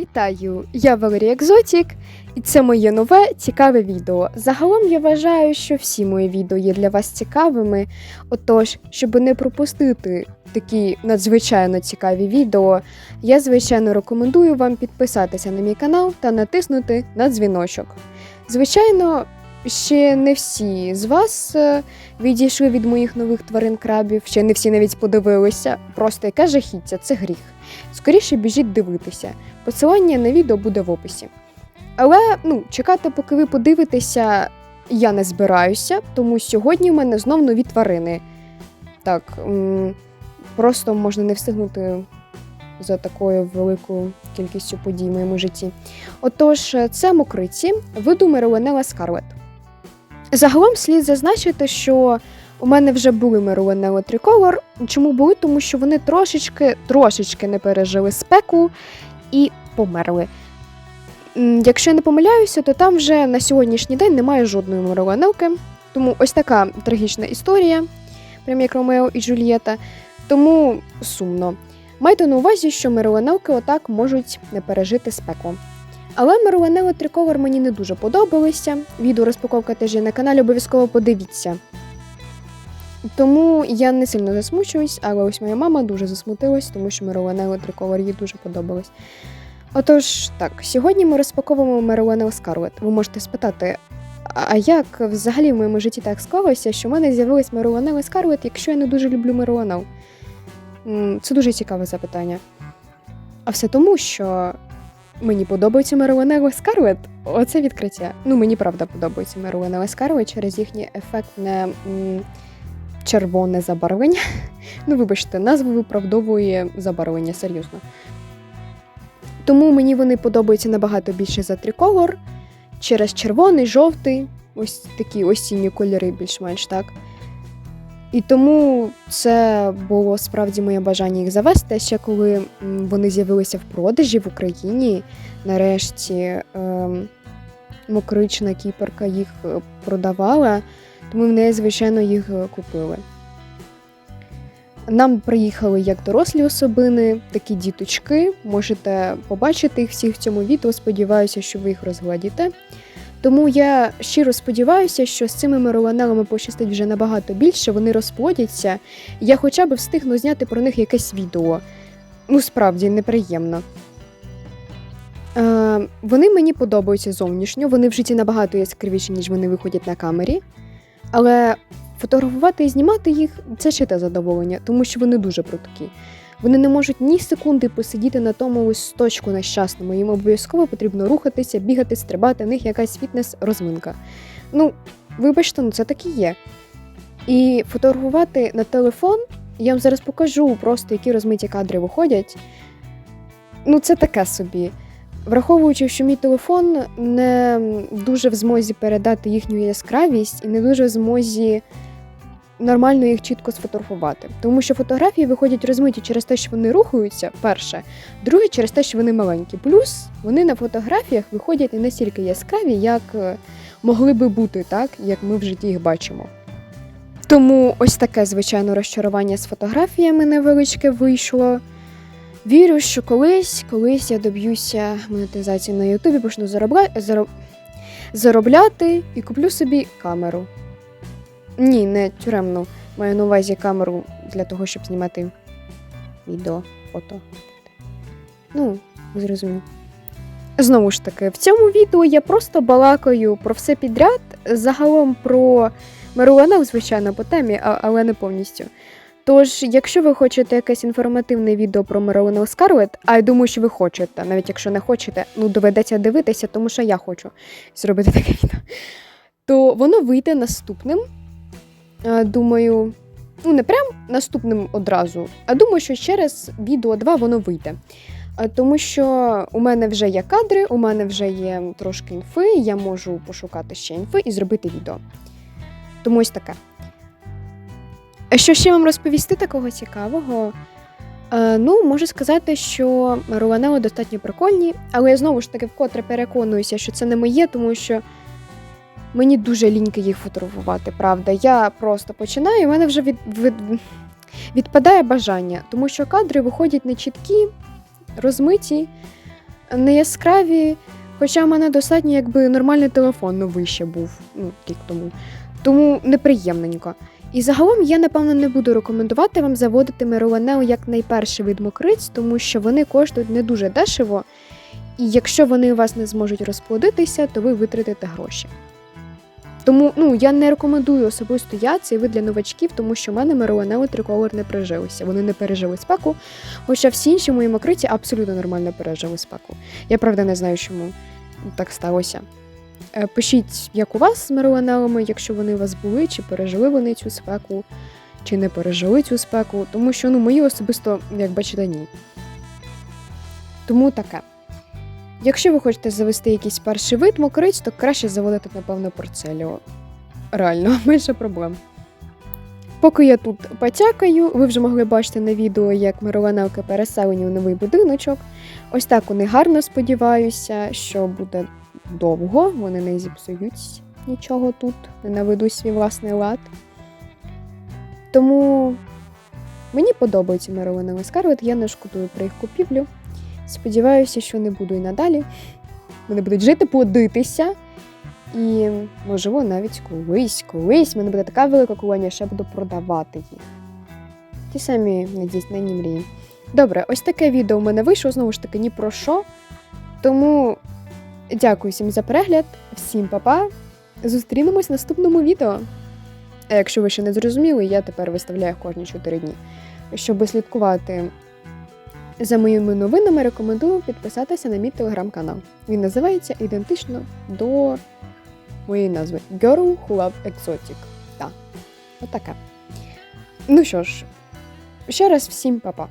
Вітаю! Я Валерія Екзотік, і це моє нове цікаве відео. Загалом я вважаю, що всі мої відео є для вас цікавими. Отож, щоб не пропустити такі надзвичайно цікаві відео, я звичайно рекомендую вам підписатися на мій канал та натиснути на дзвіночок. Звичайно, ще не всі з вас е, відійшли від моїх нових тварин крабів, ще не всі навіть подивилися. Просто яке жахіття, це гріх. Скоріше біжіть дивитися. Посилання на відео буде в описі. Але ну, чекати, поки ви подивитеся, я не збираюся, тому сьогодні в мене знов нові тварини. Так, просто можна не встигнути за такою великою кількістю подій в моєму житті. Отож, це мокриці, виду Мероленела Скарлет. Загалом слід зазначити, що у мене вже були Мероленела Триколор. Чому були? Тому що вони трошечки, трошечки не пережили спеку і померли. Якщо я не помиляюся, то там вже на сьогоднішній день немає жодної Мероленелки. Тому ось така трагічна історія, прям як Ромео і Джульєта. Тому сумно. Майте на увазі, що Мероленелки отак можуть не пережити спеку. Але Мероленели Триколор мені не дуже подобалися. Відео розпаковка теж є на каналі, обов'язково подивіться. Тому я не сильно засмучуюсь, але ось моя мама дуже засмутилась, тому що Мероленели Триколор їй дуже подобалось. Отож, так, сьогодні ми розпаковуємо Мероленел Скарлет. Ви можете спитати, а як взагалі в моєму житті так склалося, що в мене з'явилась Мероленел Скарлет, якщо я не дуже люблю Мероленел? Це дуже цікаве запитання. А все тому, що мені подобається Мероленел Скарлет. Оце відкриття. Ну, мені правда подобається Мероленел Скарлет через їхнє ефектне м, червоне забарвлення. Ну, вибачте, назва виправдовує забарвлення, серйозно. Тому мені вони подобаються набагато більше за триколор. Через червоний, жовтий, ось такі осінні кольори, більш-менш так. І тому це було справді моє бажання їх завести. Ще коли вони з'явилися в продажі в Україні, нарешті ем, мокрична кіперка їх е, продавала, тому в неї, звичайно, їх е, купили. Нам приїхали як дорослі особини, такі діточки. Можете побачити їх всіх в цьому відео. Сподіваюся, що ви їх розгладіте. Тому я щиро сподіваюся, що з цими мероленелами пощастить вже набагато більше, вони розплодяться. Я хоча б встигну зняти про них якесь відео. Ну, справді, неприємно. Е, вони мені подобаються зовнішньо, вони в житті набагато яскравіші, ніж вони виходять на камері. Але фотографувати і знімати їх це ще те задоволення, тому що вони дуже прудкі. Вони не можуть ні секунди посидіти на тому листочку нещасному. Їм обов'язково потрібно рухатися, бігати, стрибати, в них якась фітнес-розминка. Ну, вибачте, ну це так і є. І фотографувати на телефон, я вам зараз покажу просто, які розмиті кадри виходять. Ну, це таке собі. Враховуючи, що мій телефон не дуже в змозі передати їхню яскравість і не дуже в змозі нормально їх чітко сфотографувати. Тому що фотографії виходять розмиті через те, що вони рухаються, перше, друге, через те, що вони маленькі. Плюс вони на фотографіях виходять не настільки яскраві, як е, могли би бути, так, як ми в житті їх бачимо. Тому ось таке, звичайно, розчарування з фотографіями невеличке вийшло. Вірю, що колись, колись я доб'юся монетизації на Ютубі, почну заробля... зароб... заробляти і куплю собі камеру. Ні, не тюремну. Маю на увазі камеру для того, щоб знімати відео, фото. Ну, ви зрозуміли. Знову ж таки, в цьому відео я просто балакаю про все підряд, загалом про Меруанел, звичайно, по темі, але не повністю. Тож, якщо ви хочете якесь інформативне відео про Мероленел Скарлет, а я думаю, що ви хочете, навіть якщо не хочете, ну доведеться дивитися, тому що я хочу зробити таке відео, то воно вийде наступним. Е, Думаю, ну не прям наступним одразу, а думаю, що через відео 2 воно вийде. Е, Тому що у мене вже є кадри, у мене вже є трошки інфи, я можу пошукати ще інфи і зробити відео. Тому ось таке. Що ще вам розповісти такого цікавого? Е, ну, можу сказати, що Руанео достатньо прикольні, але я знову ж таки вкотре переконуюся, що це не моє, тому що мені дуже ліньки їх фотографувати, правда. Я просто починаю, і в мене вже від, від, відпадає бажання, тому що кадри виходять нечіткі, розмиті. не яскраві, хоча в мене достатньо якби нормальний телефон, ну вище був, ну, рік тому. Тому неприємненько. І загалом я, напевно, не буду рекомендувати вам заводити Меруанео як найперший від мокриць, тому що вони коштують не дуже дешево. І якщо вони у вас не зможуть розплодитися, то ви витратите гроші. Тому ну, я не рекомендую особисто я цей вид для новачків, тому що в мене Меруанео триколор не прижилися. Вони не пережили спеку, хоча всі інші мої мокриці абсолютно нормально пережили спеку. Я правда не знаю, чому так сталося. Е, Пишіть, як у вас з Меруанелами, якщо вони у вас були, чи пережили вони цю спеку, чи не пережили цю спеку, тому що ну, мої особисто, як бачите, ні. Тому таке. Якщо ви хочете завести якийсь перший вид мокриць, то краще заводити, напевно, порцеліо. Реально, менше проблем. Поки я тут потякаю, ви вже могли бачити на відео, як Меруанелки переселені у новий будиночок. Ось так вони гарно сподіваюся, що буде довго, вони не зіпсують нічого тут, не наведуть свій власний лад. Тому мені подобаються Меруанели Скарлет, я не шкодую про їх купівлю. Сподіваюся, що не буду і надалі. Вони будуть жити, плодитися. І, можливо, навіть колись, колись в мене буде така велика колонія, що я буду продавати їх. Ті самі недійснені мрії. Добре, ось таке відео в мене вийшло, знову ж таки, ні про що. Тому дякую всім за перегляд, всім па-па. Зустрінемось в наступному відео. А якщо ви ще не зрозуміли, я тепер виставляю кожні 4 дні. Щоб слідкувати за моїми новинами, рекомендую підписатися на мій телеграм-канал. Він називається ідентично до моєї назви Girl Who Love Exotic. Так, отаке. Ну що ж, ще раз всім па-па.